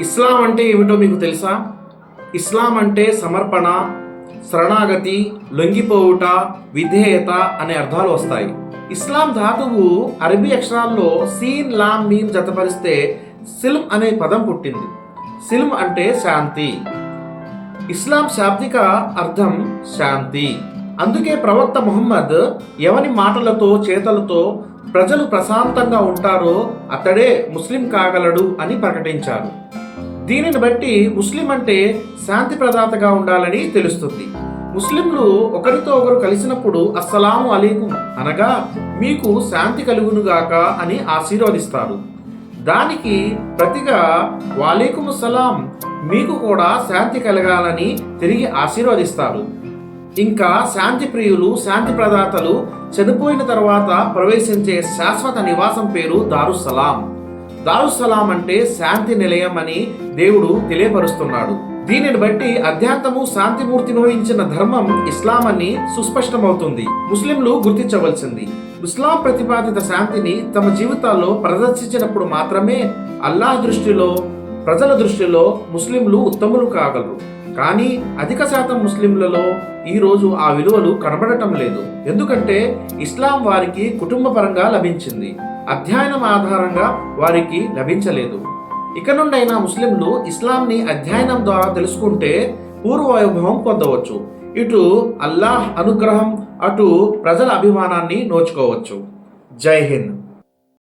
ఇస్లాం అంటే ఏమిటో మీకు తెలుసా? ఇస్లాం అంటే సమర్పణ శరణాగతి లొంగిపోవుట విధేయత అనే అర్థాలు వస్తాయి. ఇస్లాం ధాతువు అరబీ అక్షరాల్లో సీన్ లాం మీన్ జతపరిస్తే సిల్మ్ అనే పదం పుట్టింది. సిల్మ్ అంటే శాంతి. ఇస్లాం శాబ్దిక అర్థం శాంతి. అందుకే ప్రవక్త ముహమ్మద్ ఎవని మాటలతో చేతలతో ప్రజలు ప్రశాంతంగా ఉంటారో అతడే ముస్లిం కాగలడు అని ప్రకటించారు. దీనిని బట్టి ముస్లిం అంటే శాంతి ప్రదాతగా ఉండాలని తెలుస్తుంది. ముస్లింలు ఒకరితో ఒకరు కలిసినప్పుడు అస్సలాము అలీకుం అనగా మీకు శాంతి కలుగునుగాక అని ఆశీర్వదిస్తారు. దానికి ప్రతిగా వాలేకుం సలాం మీకు కూడా శాంతి కలగాలని తిరిగి ఆశీర్వదిస్తారు. ఇంకా శాంతి ప్రియులు శాంతి ప్రదాతలు చనిపోయిన తర్వాత ప్రవేశించే శాశ్వత నివాసం పేరు దారుసలాం. దారుసలాం అంటే శాంతి నిలయం అని దేవుడు తెలియపరుస్తున్నాడు. దీనిని బట్టి అధ్యాత్మము శాంతిమూర్తి వహించిన ధర్మం ఇస్లాం అని సుస్పష్టమవుతుంది. ముస్లింలు గుర్తించవలసింది. ఇస్లాం ప్రతిపాదిత శాంతిని తమ జీవితాల్లో ప్రదర్శించినప్పుడు మాత్రమే అల్లాహ్ దృష్టిలో ప్రజల దృష్టిలో ముస్లింలు ఉత్తములు కాగలరు. కానీ అధిక శాతం ముస్లింలలో ఈరోజు ఆ విలువలు కనబడటం లేదు. ఎందుకంటే ఇస్లాం వారికి కుటుంబపరంగా లభించింది. అధ్యయనం ఆధారంగా వారికి లభించలేదు. ఇక నుండైనా ముస్లింలు ఇస్లాంని అధ్యయనం ద్వారా తెలుసుకుంటే పూర్వవైభవం పొందవచ్చు. ఇటు అల్లాహ్ అనుగ్రహం అటు ప్రజల అభిమానాన్ని నోచుకోవచ్చు. జై హింద్.